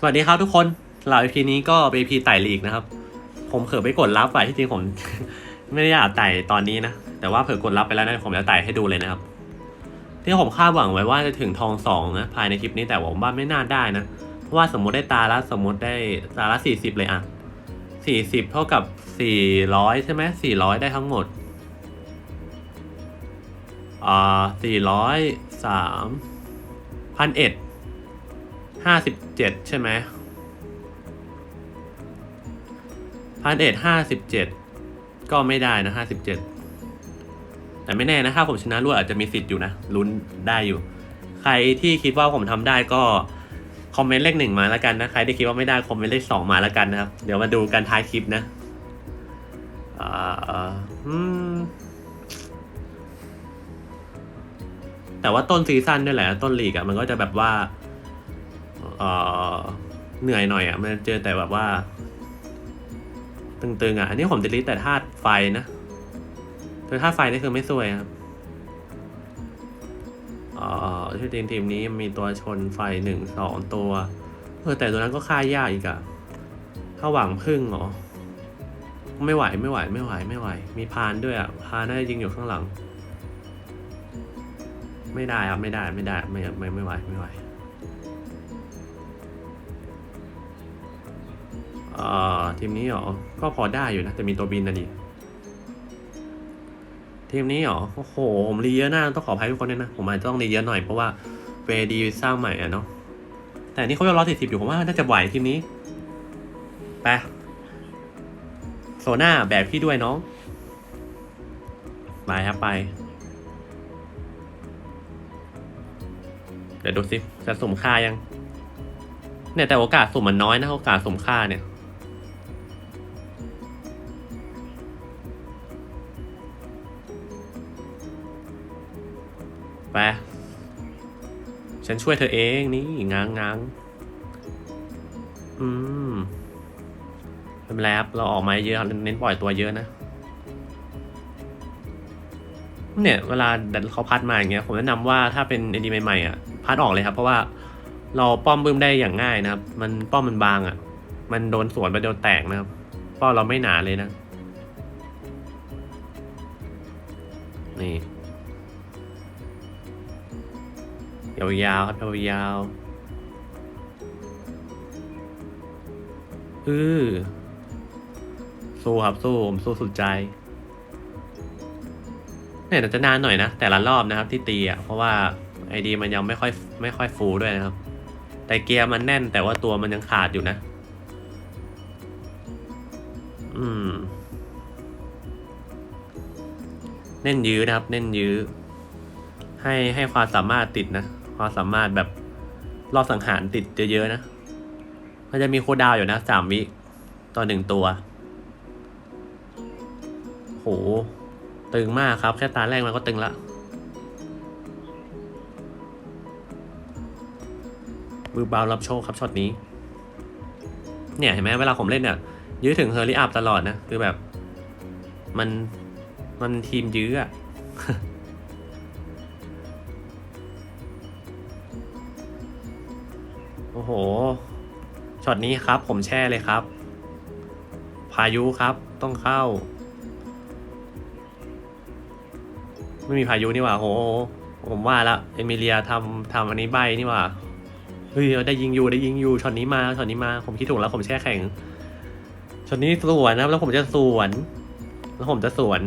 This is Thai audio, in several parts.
สวัสดีครับทุกคนเรา EP นี้ก็เป็น EP ไต่ลีกนะครับ ผมเผลอไปกดรับไปที่จริงผม ไม่ได้อยากไต่ตอนนี้นะ แต่ว่าเผลอกดรับไปแล้วนะผมจะไต่ให้ดูเลยนะครับ ที่ผมคาดหวังไว้ว่าจะถึงทองสองนะภายในคลิปนี้แต่ผมว่าไม่น่าได้นะ เพราะว่าสมมติได้ตาละสมมติได้ตาละสี่สิบเลยอะสี่สิบเท่ากับสี่ร้อยใช่ไหมสี่ร้อยได้ทั้งหมด อ่าสี่ร้อยสามพันเอ็ด ห้าสิบเจ็ดใช่ไหมพันเอ็ดห้าสิบเจ็ดก็ไม่ได้นะห้าสิบเจ็ดแต่ไม่แน่นะถ้าผมชนะรวดอาจจะมีสิทธิ์อยู่นะลุ้นได้อยู่ ใครที่คิดว่าผมทำได้ก็คอมเมนต์เลขหนึ่งมาแล้วกันนะใครที่คิดว่าไม่ได้คอมเมนต์เลขสองมาแล้วกันนะครับเดี๋ยวมาดูกันท้ายคลิปนะแต่ว่าต้นซีซั่นด้วยแหละ ต้นลีกอะมันก็จะแบบว่า เออเหนื่อยหน่อยอะมันเจอแต่แบบว่า ตึงๆอะอันนี้ผมจะลิสแต่ธาตุไฟนะคือธาตุไฟนี่คือไม่สวยครับเอ่อที่ทีมทีมนี้มีตัวชนไฟหนึ่งสองตัวเออแต่ตัวนั้นก็ฆ่ายากอีกอะถ้าหวังพึ่งเหรอ ไม่ไหวไม่ไหวไม่ไหวไม่ไหว มีพานด้วยอะพานน่าจะยิงอยู่ข้างหลัง ไม่ได้ครับไม่ได้ไม่ได้ไม่ไม่ไม่ไหวไม่ไหว อ่อทีมนี้เหรอ ก็พอได้อยู่นะ แต่มีตัวบินนะดิทีมนี้เหรอ โอ้โห ผมรีเยอะหน้าต้องขออภัยทุกคนด้วยนะ ผมอาจจะต้องรีเยอะหน่อยเพราะว่าเวดีสร้างใหม่อะเนาะ แต่นี่เขายังร้อยสี่สิบอยู่ผมว่าน่าจะไหวทีมนี้ ไป โซน่าแบกพี่ด้วยน้อง ไปครับไป เดี๋ยวดูสิจะสมค่ายัง เนี่ยแต่โอกาสสุ่มมันน้อยนะโอกาสสมค่าเนี่ย ฉันช่วยเธอเองนี่ง้างง้างอืมเป็นไรครับเราออกมาเยอะเน้นปล่อยตัวเยอะนะ เนี่ย เวลาเขาพัดมาอย่างเงี้ย ผมแนะนำว่าถ้าเป็นเอดีใหม่ๆอะพัดออกเลยครับ เพราะว่าเราป้อมบึ้มได้อย่างง่ายนะครับ มันป้อมมันบางอะ มันโดนสวนไปโดนแตกนะครับป้อมเราไม่หนาเลยนะ นี่ ยาวๆครับยาวๆอือสู้ครับสู้ผมสู้สุดใจเนี่ยแต่จะนานหน่อยนะ แต่ละรอบนะครับที่ตีอะเพราะว่าไอดีมันยังไม่ค่อยไม่ค่อยฟูด้วยนะครับ แต่เกียร์มันแน่นแต่ว่าตัวมันยังขาดอยู่นะ อืม เน้นยื้อนะครับ เน้นยื้อ ให้ให้ความสามารถติดนะ ความสามารถแบบรอบสังหารติดเยอะๆนะ มันจะมีโคดาวอยู่นะสามวิต่อหนึ่งตัว โห ตึงมากครับ แค่ตาแรกมันก็ตึงละมือเบารับโชคครับช็อตนี้ เนี่ยเห็นไหมเวลาผมเล่นเนี่ยยื้อถึงเฮอร์รี่อัพตลอดนะ คือแบบ มันมันทีมยื้ออะ โอ้โห ช็อตนี้ครับผมแช่เลยครับ พายุครับต้องเข้า ไม่มีพายุนี่หว่าโห ผมว่าละเอมิเลียทำทำอันนี้ใบนี่หว่า เฮ้ยได้ยิงอยู่ได้ยิงอยู่ช็อตนี้มาช็อตนี้มา ผมคิดถูกแล้วผมแช่แข็งช็อตนี้สวนนะครับแล้วผมจะสวน แล้วผมจะสวน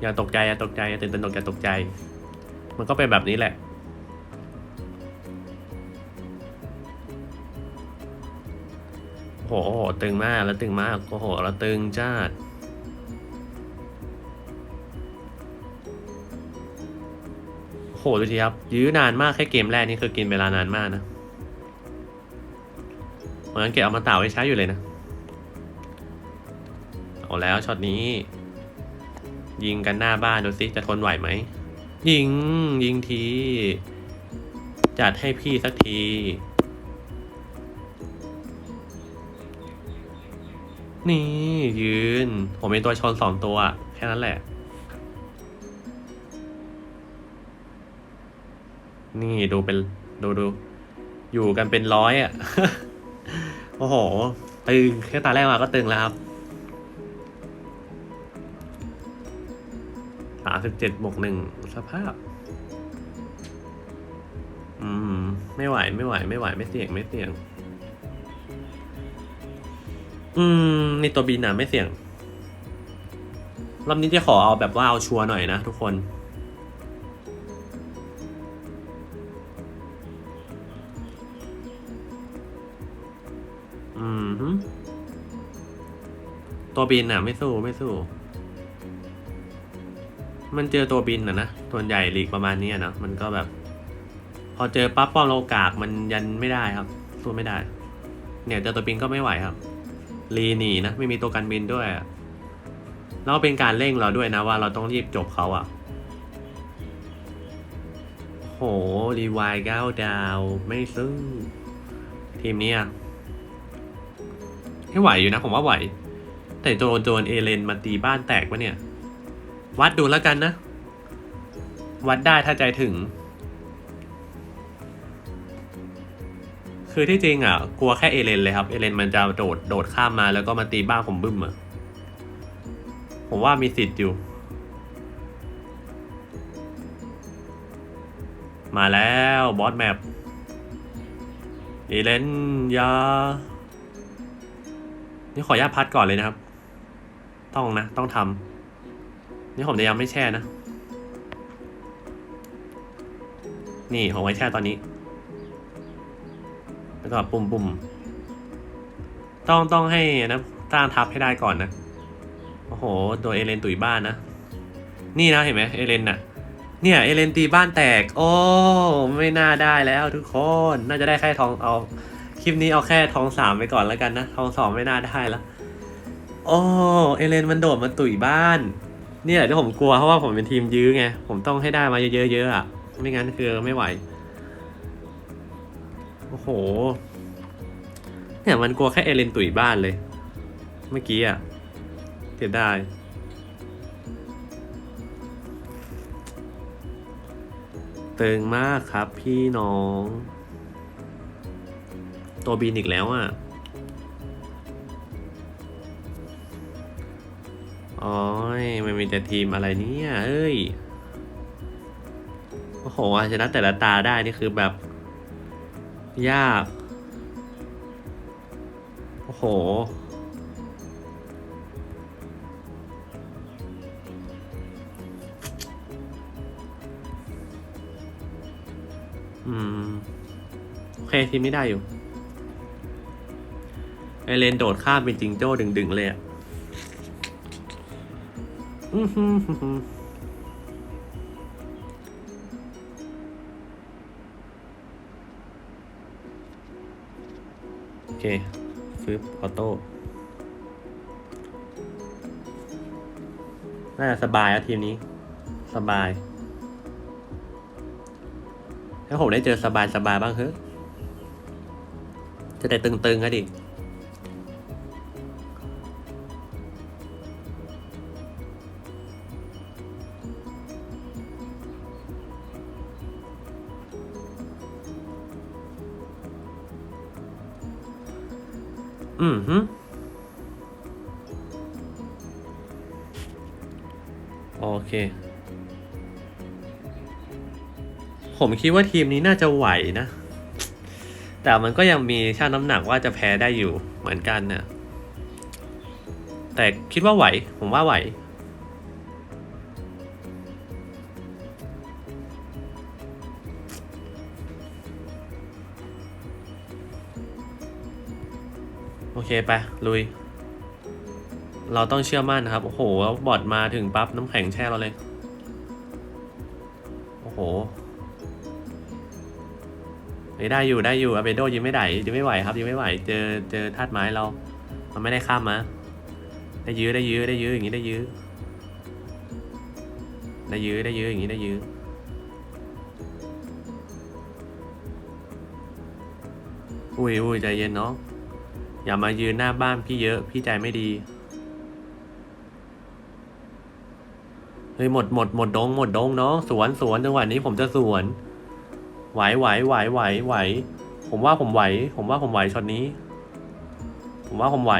อย่าตกใจอย่าตกใจอย่าตื่นตระหนกอย่าตกใจ มันก็เป็นแบบนี้แหละ โหตึงมากแล้วตึงมากโอ้โหแล้วตึงจ้าดโหดูทีครับ ยื้อนานมากแค่เกมแรกนี่คือกินเวลานานมากนะเพราะงั้นเก็บเอามาต่าไว้ใช้อยู่เลยนะ เอาแล้วช็อตนี้ ยิงกันหน้าบ้านดูสิจะทนไหวไหม ยิงยิงที จัดให้พี่สักที นี่ยืน ผมเป็นตัวชนสองตัว แค่นั้นแหละ นี่ดูเป็นดูดู อยู่กันเป็นร้อยอะ โอ้โห ตึงแค่ตาแรกมาก็ตึงแล้วครับสามสิบเจ็ดบวกหนึ่งสภาพ อืม ไม่ไหวไม่ไหว ไม่ไหว ไม่เสี่ยงไม่เสี่ยง อืม ในตัวบินอะไม่เสี่ยง รอบนี้จะขอเอาแบบว่าเอาชัวร์หน่อยนะทุกคน อืมตัวบินอะ ไม่สู้ไม่สู้ มันเจอตัวบินอะนะส่วนใหญ่หลีกประมาณนี้อะเนะมันก็แบบ พอเจอปั๊บป้อมโลกากมันยันไม่ได้ครับสู้ไม่ได้ เนี่ยเจอตัวบินก็ไม่ไหวครับ รีหนีนะไม่มีตัวกันบินด้วยอะแล้วเป็นการเร่งเราด้วยนะว่าเราต้องรีบจบเขาอะ โหรีวายเก้าดาวไม่ซึ่งทีมนี้ยให้ไหวอยู่นะผมว่าไหว แต่โดนโดนเอเลนมาตีบ้านแตกวะเนี่ย วัดดูแล้วกันนะ วัดได้ถ้าใจถึง คือที่จริงอะกลัวแค่เอเลนเลยครับ เอเลนมันจะโดดโดดข้ามมาแล้วก็มาตีบ้าผมบึ้มอะ ผมว่ามีสิทธิ์อยู่ มาแล้วบอสแมปเอเลนยา นี่ขออนุญาตพัดก่อนเลยนะครับ ต้องนะ ต้องทำนี่ผมจะยังไม่แช่นะ นี่ผมไว้แช่ตอนนี้ แล้วก็ปุ่มปุ่มต้องต้องให้นะต้านทับให้ได้ก่อนนะ โอ้โห โดนเอเลนตุยบ้านนะ นี่นะเห็นไหมเอเลนน่ะ เนี่ยเอเลนตีบ้านแตก โอ้ ไม่น่าได้แล้วทุกคน น่าจะได้แค่ทองเอา คลิปนี้เอาแค่ทองสามไปก่อนแล้วกันนะ ทองสองไม่น่าได้แล้ว โอ้เอเลนมันโดดมาตุยบ้านนี่แหละที่ผมกลัวเพราะว่าผมเป็นทีมยื้อไง ผมต้องให้ได้มาเยอะๆอะ ไม่งั้นคือไม่ไหว เนี่ยมันกลัวแค่เอเลนตุ๋ยบ้านเลย เมื่อกี้อะเสียดายตึงมากครับพี่น้อง ตัวบินอีกแล้วอะโอ้ยมันมีแต่ทีมอะไรเนี่ย เอ้ย โอ้โหชนะแต่ละตาได้นี่คือแบบ ยาก โอ้โห อืม โอเคทีมนี้ได้อยู่ ไอเลนโดดข้ามเป็นจิงโจ้ดึงๆเลยอะ อื้อ เคฟึบออโต้น่าจะสบายอะทีมนี้ สบาย ถ้าผมได้เจอสบายสบายบ้างเฮ้ยจะได้ตึงๆกันดิ อืมฮึโอเค ผมคิดว่าทีมนี้น่าจะไหวนะ แต่มันก็ยังมีช่างน้ำหนักว่าจะแพ้ได้อยู่เหมือนกันนะแต่คิดว่าไหว ผมว่าไหว เคไปลุย เราต้องเชื่อมั่นนะครับ โอ้โหบอดมาถึงปั๊บน้ำแข็งแช่เราเลย โอ้โหเฮ้ยได้อยู่ได้อยู่อาเบโดยิงไม่ได้ยิงไม่ไหวครับยิงไม่ไหว เจอเจอธาตุไม้เรา มันไม่ได้ข้ามมา ได้ยื้อได้ยื้อได้ยื้ออย่างนี้ได้ยื้อได้ยื้อได้ยื้ออย่างนี้ได้ยื้ออุ้ยอุ้ยใจเย็นเนาะ อย่ามายืนหน้าบ้านพี่เยอะ พี่ใจไม่ดี เฮ้ยหมดหมดหมดดงหมดดงเนาะสวนสวนจังหวะนี้ผมจะสวน ไหวไหวไหวไหวไหว ผมว่าผมไหว ผมว่าผมไหวช็อตนี้ ผมว่าผมไหว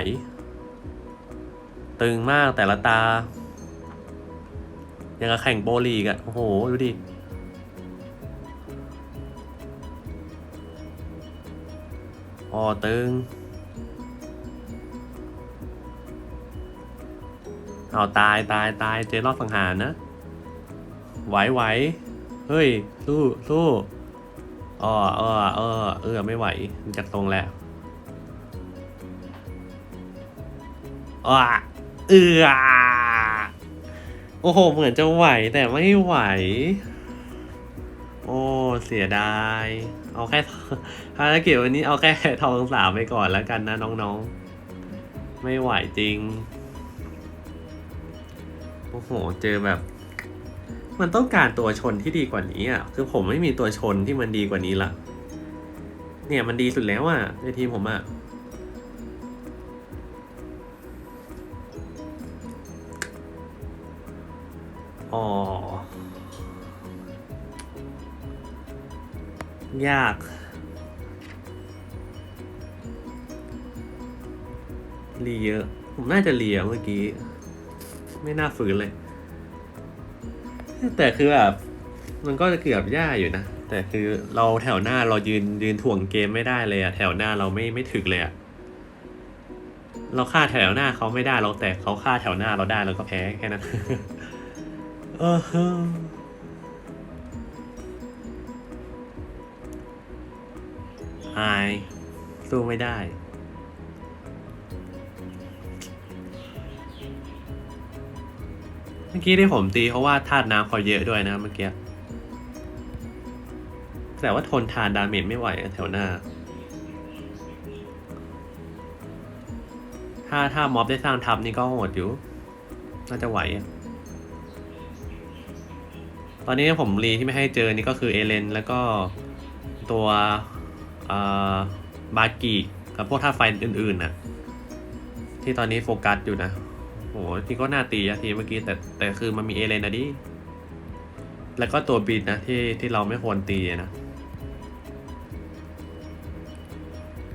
ตึงมากแต่ละตา ยังกับแข่งโปรลีกอะโอ้โหดูดิอ๋อตึง เอาตายตายตายเจรอบสังหารนะ ไหวไหวเฮ้ย สู้สู้อ๋อเออเออเออไม่ไหวมันจากตรงแล้วอะเออโอ้โห เหมือนจะไหวแต่ไม่ไหว โอ้ เสียดาย เอาแค่ภารกิจวันนี้เอาแค่ทองสามไปก่อนแล้วกันนะน้องๆ ไม่ไหวจริง โอ้โห เจอแบบ มันต้องการตัวชนที่ดีกว่านี้อะ คือผมไม่มีตัวชนที่มันดีกว่านี้ละเนี่ยมันดีสุดแล้วอะในทีมผมอะอ๋อยาก รีเยอะ ผมน่าจะเรียเมื่อกี้ ไม่น่าฝืนเลย แต่คือแบบมันก็จะเกือบยากอยู่นะ แต่คือเราแถวหน้าเรายืนยืนถ่วงเกมไม่ได้เลยอะแถวหน้าเราไม่ไม่ถึกเลยอะเราฆ่าแถวหน้าเขาไม่ได้เราแต่เขาฆ่าแถวหน้าเราได้เราก็แพ้แค่นั้นเออฮึอายสู้ไม่ได้ มื่อกี้ที่ผมตีเพราะว่าธาตุน้ำเขาเยอะด้วยนะเมื่อกี้ แต่ว่าทนทานดาเมจไม่ไหวแถวหน้า ถ้าถ้าม็อบได้สร้างทับนี่ก็โหดอยู่ น่าจะไหว ตอนนี้ผมรีที่ไม่ให้เจอนี่ก็คือเอเลน แล้วก็ตัวบากิกับพวกท่าตุไฟอื่นๆน่ะที่ตอนนี้โฟกัสอยู่นะ ที่ก็น่าตีอะทีเมื่อกี้แต่แต่คือมันมีเอเลนนะดิแล้วก็ตัวบินนะที่ที่เราไม่ควรตีนะ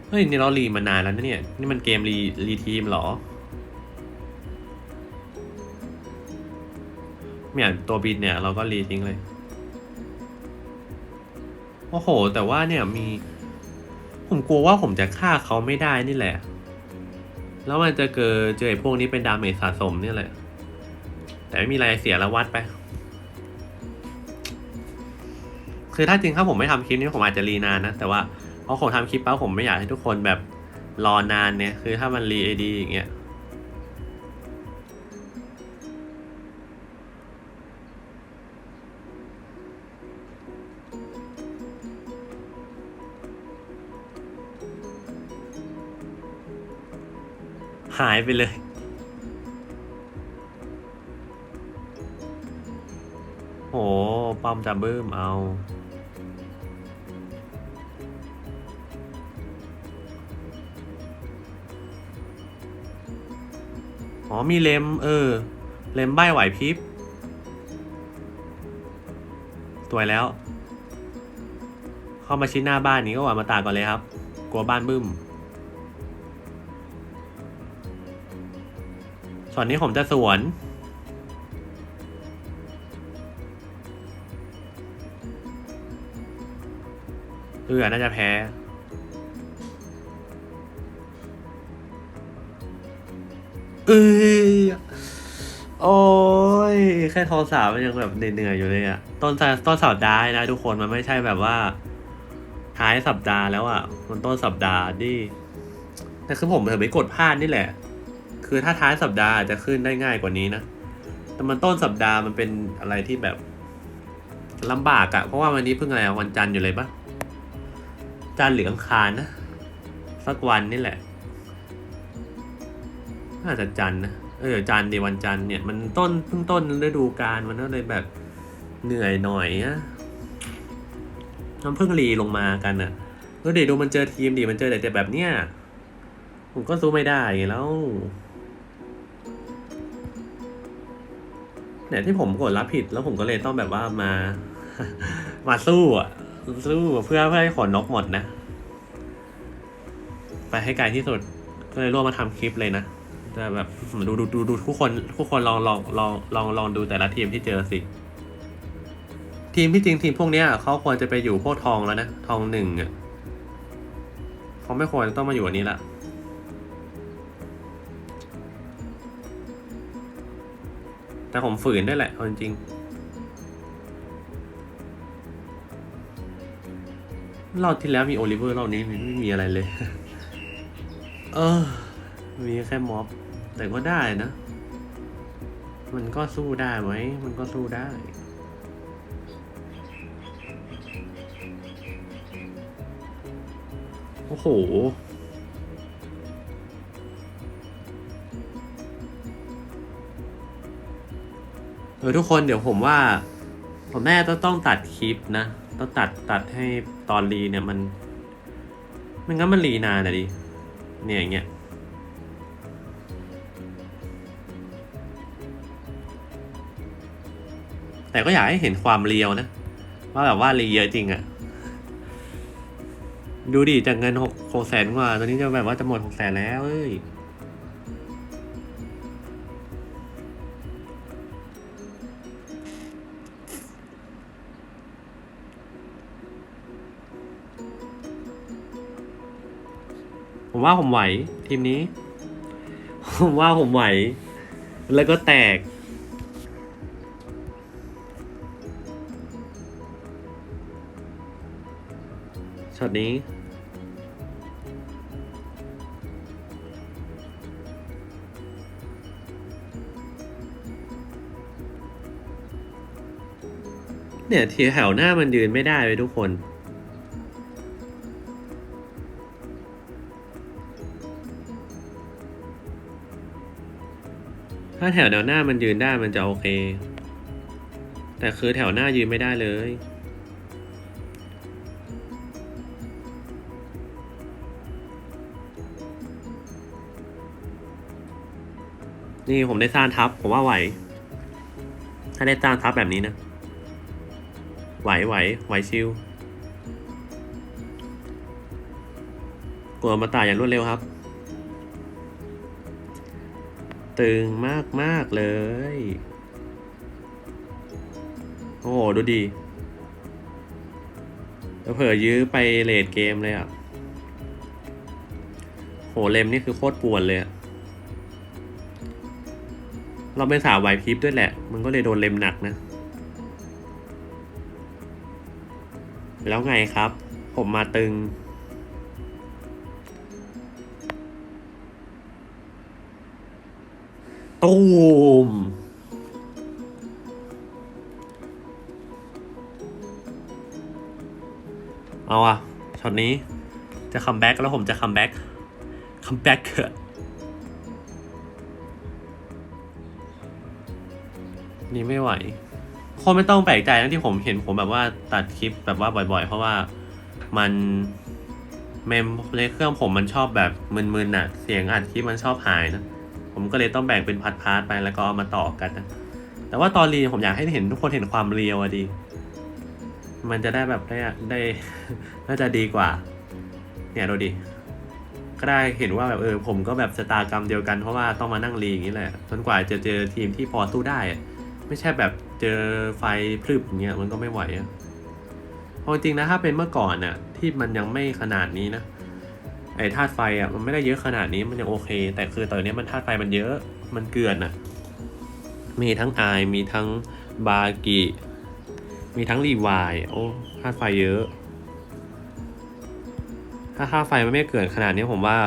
เฮ้ยนี่เรารีมานานแล้วนะเนี่ย นี่มันเกมรีรีทีมเหรอเนี่ยตัวบินเนี่ยเราก็รีทิ้งเลย โอ้โห แต่ว่าเนี่ยมี ผมกลัวว่าผมจะฆ่าเขาไม่ได้นี่แหละ แล้วมันจะเกิดเจอไอ้พวกนี้เป็นดาเมจสะสมเนี่ยแหละ แต่ไม่มีอะไรเสียแล้ววัดไป คือถ้าจริงถ้าผมไม่ทำคลิปนี้ผมอาจจะรีนานนะ แต่ว่าพอผมทำคลิปแล้วผมไม่อยากให้ทุกคนแบบรอนานเนี่ย คือถ้ามันรีไอดีอย่างเงี้ย หายไปเลยโหป้อมจะบึ้มเอาอ๋อมีเลมเออ เลมใบไหวพริบสวยแล้ว เข้ามาชิ้นหน้าบ้านนี้ก็หวานมาตาก่อนเลยครับ กลัวบ้านบึ้ม ส่วนนี้ผมจะสวน เออน่าจะแพ้ เอ้ยโอ้ย แค่ทองสามมันยังแบบเหนื่อยๆอยู่เลยอะต้นสัต้นสัปดาห์นะทุกคนมันไม่ใช่แบบว่าท้ายสัปดาห์แล้วอะมันต้นสัปดาห์ดิแต่คือผมเผลอไปกดพลาดนี่แหละ คือถ้าท้ายสัปดาห์จะขึ้นได้ง่ายกว่านี้นะ แต่มันต้นสัปดาห์มันเป็นอะไรที่แบบลำบากอะเพราะว่าวันนี้เพิ่งอะไรวันจันทร์อยู่เลยปะจันทร์หรืออังคารนะ สักวันนี่แหละน่าจะจันทร์นะเออจันทร์ดีวันจันทร์เนี่ยมันต้นเพิ่งต้นฤดูกาลมันก็เลยแบบเหนื่อยหน่อยนะมันเพิ่งรีลงมากันอะเออเดี๋ยวดูมันเจอทีมดีมันเจอแต่แบบเนี้ยผมก็สู้ไม่ได้ไงแล้ว เนี่ยที่ผมกดรับผิดแล้วผมก็เลยต้องแบบว่ามา มาสู้อะ สู้เพื่อเพื่อให้ขนนกหมดนะ ไปให้ไกลที่สุด ก็เลยร่วมมาทำคลิปเลยนะแต่แบบดูดูดูดูทุกคนทุกคนลองลองลองลองลองดูแต่ละทีมที่เจอสิ ทีมที่จริงทีมพวกเนี้ยเขาควรจะไปอยู่พวกทองแล้วนะ ทองหนึ่งอะเขาไม่ควรต้องมาอยู่อันนี้ละ แต่ผมฝืนได้แหละเอาจริงๆรอบที่แล้วมีโอลิเวอร์รอบนี้ไม่ไม่มีอะไรเลย เออ มีแค่ม็อบ แต่ก็ได้นะ มันก็สู้ได้ไหม มันก็สู้ได้ โอ้โห ออทุกคนเดี๋ยวผมว่า ผมแน่ต้องต้องตัดคลิปนะ ต้องตัดตัดให้ตอนรีเนี่ยมันไม่งั้นมันรีนานอะดิ เนี่ยอย่างเงี้ยแต่ก็อยากให้เห็นความเรียวนะ ว่าแบบว่ารีเยอะจริงอะดูดิจากเงินหกหกแสนกว่า ตอนนี้จะแบบว่าจะหมดหกแสนแล้วเอ้ย ว่าผมไหวทีมนี้ ผมว่าผมไหว แล้วก็แตก ช็อตนี้เนี่ยทีแถวหน้ามันยืนไม่ได้เลยทุกคน ถ้าแถวแนวหน้ามันยืนได้มันจะโอเค แต่คือแถวหน้ายืนไม่ได้เลย นี่ผมได้สร้างทับ ผมว่าไหว ถ้าได้สร้างทับแบบนี้นะ ไหวไหวไหวชิวกลัวมาตายอย่างรวดเร็วครับ ตึงมากมาก ๆ เลย โอ้โห ดูดีเผลอยื้อไปเลดเกมเลยอะ โห เลมนี่คือโคตรปวนเลยอะเราเป็นสาวไหวพริบด้วยแหละ มันก็เลยโดนเลมหนักนะ แล้วไงครับ ผมมาตึง ตูมเอาอะช็อตนี้จะคัมแบ็กแล้วผมจะคัมแบ็กคัมแบ็กเถอนี่ไม่ไหวคนไม่ต้องแปลกใจนะที่ผมเห็นผมแบบว่าตัดคลิปแบบว่าบ่อย ๆ เพราะว่ามันเมมในเครื่องผมมันชอบแบบมึนๆน่ะ เสียงอัดคลิปมันชอบหายนะ ผมก็เลยต้องแบ่งเป็นพาร์ทๆไปแล้วก็เอามาต่อกันนะแต่ว่าตอนเรียนผมอยากให้เห็นทุกคนเห็นความเรียวอะดี มันจะได้แบบได้ได้น่าจะดีกว่า เนี่ยดูดิก็ได้เห็นว่าแบบเออผมก็แบบชะตากรรมเดียวกันเพราะว่าต้องมานั่งรีอย่างนี้แหละจนกว่าจะเจอทีมที่พอสู้ได้ ไม่ใช่แบบเจอไฟพรึบอย่างเงี้ยมันก็ไม่ไหวอะเอจริงนะถ้าเป็นเมื่อก่อนน่ะที่มันยังไม่ขนาดนี้นะ ไอ้ธาตุไฟอะมันไม่ได้เยอะขนาดนี้มันยังโอเค แต่คือตอนนี้มันธาตุไฟมันเยอะมันเกลือนอะ มีทั้งไอมีทั้งบากิมีทั้งรีวายโอ้ธาตุไฟเยอะ ถ้าค่าไฟมันไม่เกินขนาดนี้ผมว่า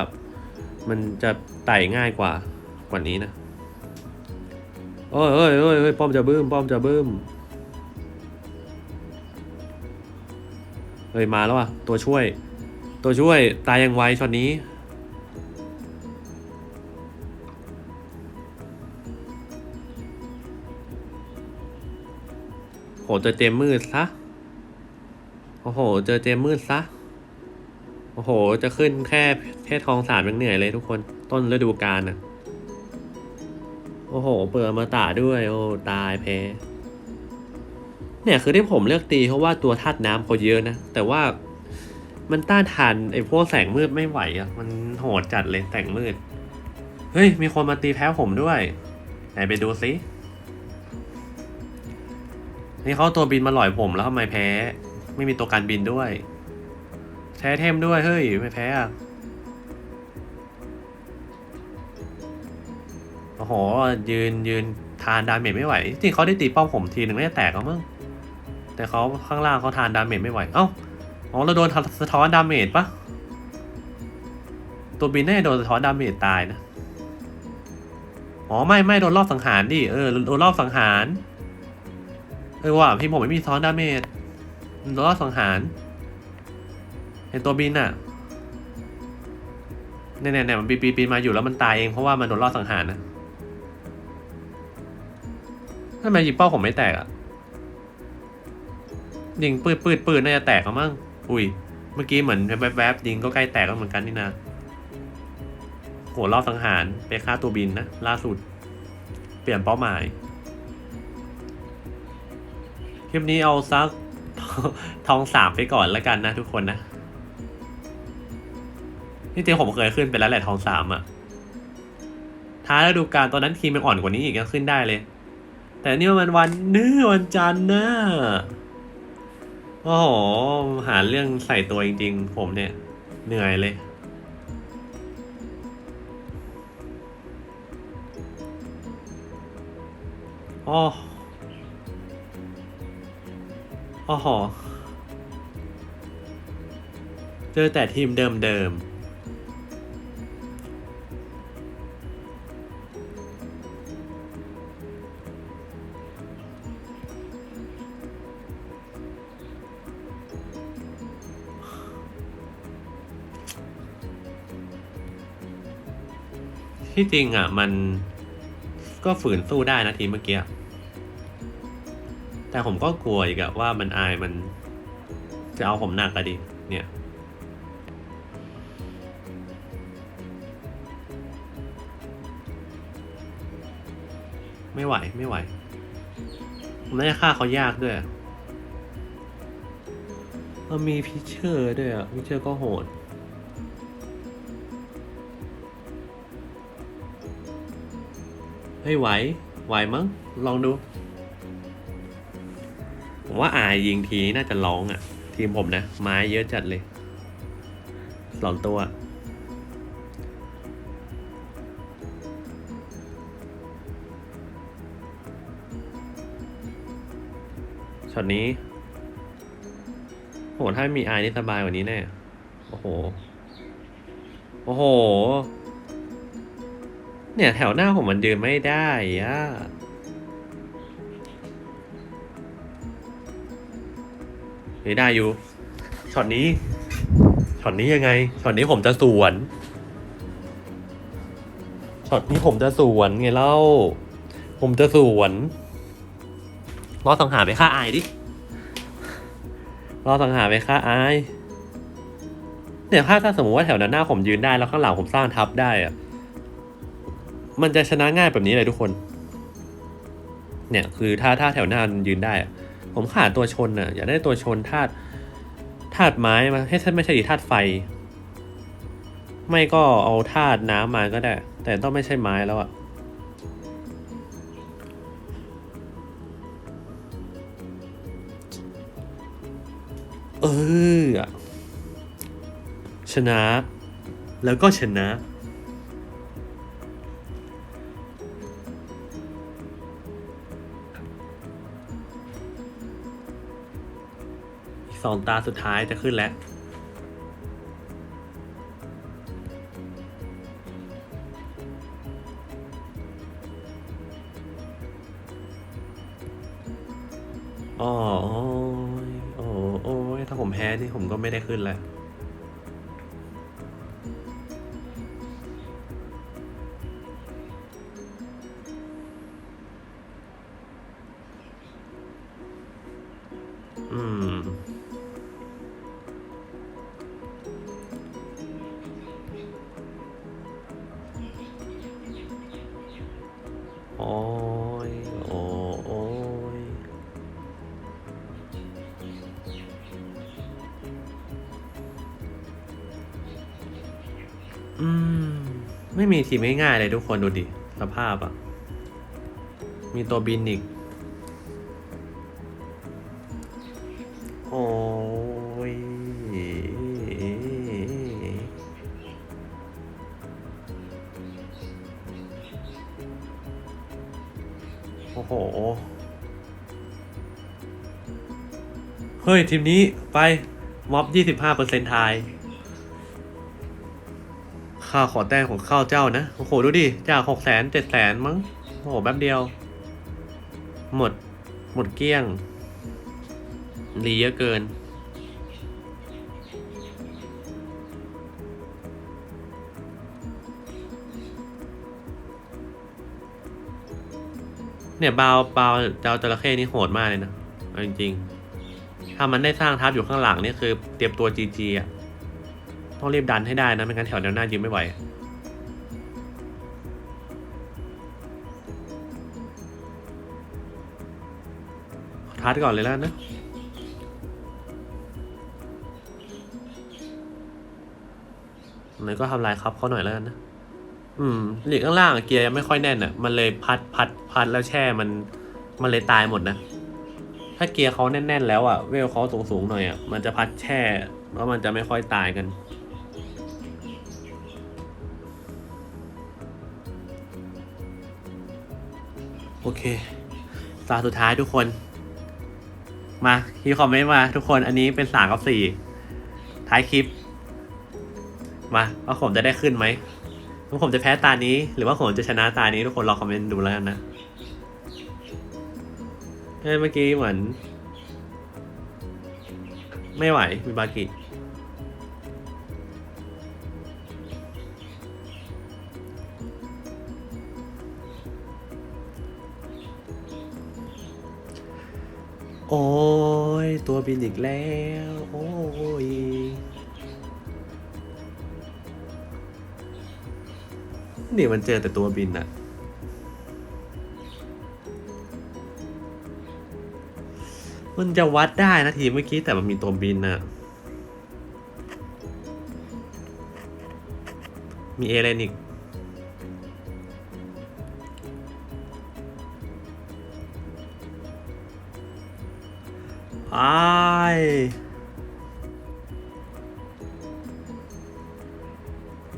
มันจะไต่ง่ายกว่ากว่านี้นะโอ้ยโอ้ยโอ้ยโอ้ยป้อมจะบึ้มป้อมจะบึ้มเฮ้ยมาแล้วอะตัวช่วย ตัวช่วยตายยังไวช็อตนี้ โหเจอเจมมืดซะ โอ้โห เจอเจมมืดซะ โอ้โห จะขึ้นแค่แค่ทองสามยังเหนื่อยเลยทุกคน ต้นฤดูกาลน่ะโอ้โห เปิดมาตาด้วย โอ้ ตายแพ้ เนี่ยคือที่ผมเลือกตีเพราะว่าตัวธาตุน้ำเขาเยอะนะ แต่ว่า มันต้านทานไอ้พวกแสงมืดไม่ไหวอะ มันโหดจัดเลยแสงมืด เฮ้ย มีคนมาตีแพ้ผมด้วย ไหนไปดูสินี่เขาตัวบินมาหล่อยผมแล้วทำไมแพ้ ไม่มีตัวการบินด้วยใช้เทมด้วย เฮ้ย ไม่แพ้อะ โอ้โห ยืนยืนทานดาเมจไม่ไหว จริงเขาได้ตีป้อมผมทีหนึ่งไม่ได้แตกแล้วมั้งแต่เขาข้างล่างเขาทานดาเมจไม่ไหว เอ้า อ๋อเราโดนสะท้อนดาเมจปะตัวบินน่โดนสะท้อนดาเมจตายนะอ๋อไม่ไม่โดนรอบสังหารดิเออโดนรอบสังหารเออว่ะพี่ผมไม่มีซ้อนดาเมจโดนรอบสังหารเห็นตัวบินอะเนี่ยเนี่ยเนี่ยมันปีนปีนปีนมาอยู่แล้วมันตายเองเพราะว่ามันโดนรอบสังหารนะทำไมยิงเป้าผมไม่แตกอะยิงปืดปืดปืดน่าจะแตกแล้วมั้ง อุ้ย เมื่อกี้เหมือนแวบๆบยิงก็ใกล้แตกแล้วเหมือนกันนี่นะโหรอบสังหารไปฆ่าตัวบินนะ ล่าสุด เปลี่ยนเป้าหมาย คลิปนี้เอาซักทองสามไปก่อนแล้วกันนะทุกคนนะที่จริงผมเคยขึ้นไปแล้วแหละทองสามอะท้ายฤดูกาลตอนนั้นทีมมันอ่อนกว่านี้อีกยังขึ้นได้เลย แต่นี่มันวันเนื้อวันจันทร์นะ โอ้โห หาเรื่องใส่ตัวจริงๆ ผมเนี่ย เหนื่อยเลย โอ้โอ้โห เจอแต่ทีมเดิมๆ ที่จริงอะ มันก็ฝืนสู้ได้นะทีเมื่อกี้ แต่ผมก็กลัวอีกอะว่ามันอายมัน จะเอาผมหนักอะดิ เนี่ย ไม่ไหวไม่ไหว ผมน่าจะฆ่าเขายากด้วยเรามีพิเชอร์ด้วยอะพิเชอร์ก็โหด เฮ้ยไหว ไหวมั้ง ลองดู ผมว่าอายยิงทีน่าจะร้องอะ ทีมผมนะ ไม้เยอะจัดเลยสองตัว ช็อตนี้ โห ถ้ามีอายนี่สบายกว่านี้แน่ โอ้โห โอ้โห เนี่ยแถวหน้าผมมันยืนไม่ได้อะเฮ้ยได้อยู่ช็อตนี้ช็อตนี้ยังไงช็อตนี้ผมจะสวนช็อตนี้ผมจะสวนไงเล่า ผมจะสวนรอสังหารไปฆ่าอายดิรอสังหารไปฆ่าอายเนี่ยถ้าถ้าสมมติว่าแถวนั้นหน้าผมยืนได้แล้วข้างหลังผมสร้างทับได้อะ มันจะชนะง่ายแบบนี้เลยทุกคน เนี่ยคือถ้าถ้าแถวหน้ามันยืนได้ ผมขาดตัวชนอะอยากได้ตัวชนธาตุธาตุไม้มาให้ไม่ใช่ดิธาตุไฟ ไม่ก็เอาธาตุน้ำมาก็ได้ แต่ต้องไม่ใช่ไม้แล้วอะเออชนะ แล้วก็ชนะ สองตาสุดท้ายจะขึ้นแล้ว อ๋อโอ้ยโอ้ยถ้าผมแพ้นี่ผมก็ไม่ได้ขึ้นแล้ว มีทีมง่ายๆเลยทุกคนดูดิ สภาพอะ มีตัวบินอีก โอ้ย โอ้โห เฮ้ย ทีมนี้ไปม็อบ 25%ทาย ข้าขอแต้มของข้าวเจ้านะ โอ้โห ดูดิ จากหกแสนเจ็ดแสนมั้ง โอ้โห แป๊บเดียว หมด หมดเกลี้ยงรีเยอะเกิน เนี่ยบาวบาวเจ้าจระเข้นี่โหดมากเลยนะ จริงๆ ถ้ามันได้สร้างทัพอยู่ข้างหลังนี่คือเตรียมตัวจีจีอะ ต้องรีบดันให้ได้นะไม่งั้นแถวแนวหน้ายืนไม่ไหวทัดก่อนเลยแล้วนะเลยก็ทำลายครับเขาหน่อยแล้วกันนะ อืมหลีกข้างล่างเกียร์ยังไม่ค่อยแน่นอะ มันเลยพัดพัดพัดแล้วแช่มันมันเลยตายหมดนะ ถ้าเกียร์เขาแน่น ๆ แล้วอะ เวลเขาสูงสูงๆหน่อยอะ มันจะพัดแช่แล้วมันจะไม่ค่อยตายกัน เค ตาสุดท้ายทุกคน มาคีคอมเมนต์มาทุกคนอันนี้เป็นสามกับสี่ท้ายคลิป มาว่าผมจะได้ขึ้นไหมว่าผมจะแพ้ตานี้ หรือว่าผมจะชนะตานี้ทุกคนลองคอมเมนต์ดูแล้วกันนะเอ้ยเมื่อกี้เหมือน ไม่ไหวมีบากิ โอ้ย ตัวบินอีกแล้ว โอ้ย นี่มันเจอแต่ตัวบินอะมันจะวัดได้นะทีเมื่อกี้แต่มันมีตัวบินอะมีเอเลนอีก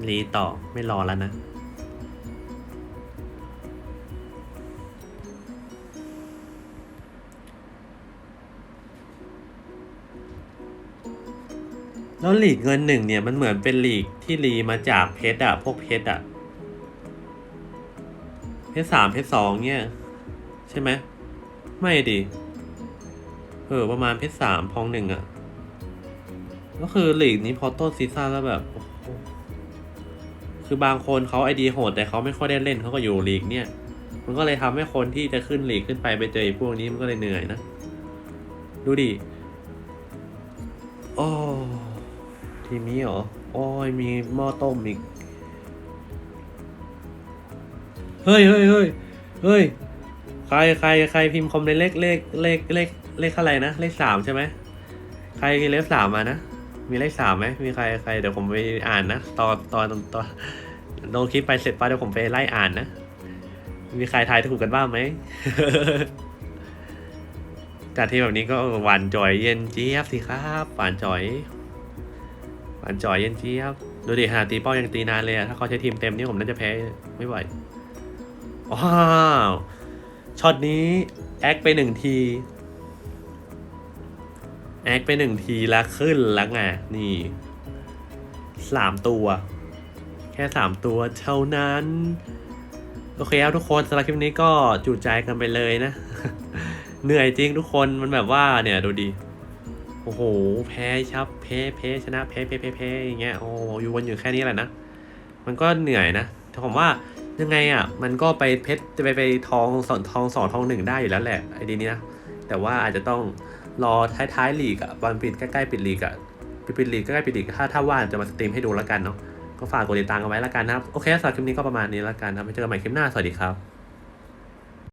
รีต่อไม่รอแล้วนะ แล้วหลีกเงินหนึ่งเนี่ยมันเหมือนเป็นหลีกที่รีมาจากเพชรอะพวกเพชรอะเพชรสามเพชรสองเนี่ย ใช่ไหมไม่ดิ เออประมาณเพชรสามพองหนึ่งอะก็คือหลีกนี้พอต้นซีซั่นแล้วแบบ คือบางคนเขาไอดีโหดแต่เขาไม่ค่อยได้เล่นเขาก็อยู่หลีกเนี่ย มันก็เลยทำให้คนที่จะขึ้นหลีกขึ้นไปไปเจอไอ้พวกนี้มันก็เลยเหนื่อยนะ ดูดิ โอ้ ทีมนี้เหรอ โอ้ยมีหม้อต้มอีก เฮ้ยเฮ้ยเฮ้ยเฮ้ยใครใครใครพิมพ์คอมเมนต์เลขเลขเลขเลข เลขอะไรนะ เลขสามใช่ไหมใครเลขสามมานะ มีเลขสามไหมมีใครใครเดี๋ยวผมไปอ่านนะตอนตอนตอนลงคลิปไปเสร็จปะเดี๋ยวผมไปไล่อ่านนะ มีใครทายถูกกันบ้างไหมจัดที่แบบนี้ก็หวานจ่อยเย็นเจี๊ยบสิครับหวานจ่อยหวานจ่อยเย็นเจี๊ยบดูดิหาตีป้ายังตีนานเลยอะถ้าเขาใช้ทีมเต็มนี่ผมน่าจะแพ้ไม่ไหวว้าวช็อตนี้แอคไปหนึ่งที แอคไปหนึ่งทีแล้วขึ้นแล้วไงนี่สามตัว แค่สามตัวเท่านั้น โอเคครับทุกคนสำหรับคลิปนี้ก็จุใจกันไปเลยนะ เหนื่อยจริงทุกคนมันแบบว่าเนี่ยดูดิโอ้โห แพ้ชับแพ้แพ้ชนะแพ้แพ้แพ้แพ้อย่างเงี้ยโอ้อยู่วนอยู่แค่นี้แหละนะ มันก็เหนื่อยนะแต่ผมว่ายังไงอะ มันก็ไปเพชรจะไปไปทองสองทองสองทองหนึ่งได้อยู่แล้วแหละไอ้ดีนี้นะ แต่ว่าอาจจะต้อง รอท้ายๆลีกอะวันปิดใกล้ๆปิดลีกอะปิดปิดลีกใกล้ๆปิดลีกถ้าถ้าว่างจะมาสตรีมให้ดูแล้วกันเนาะก็ฝากกดติดตามกันไว้แล้วกันนะครับ โอเคสำหรับคลิปนี้ก็ประมาณนี้แล้วกันครับไปเจอกันใหม่คลิปหน้า สวัสดีครับ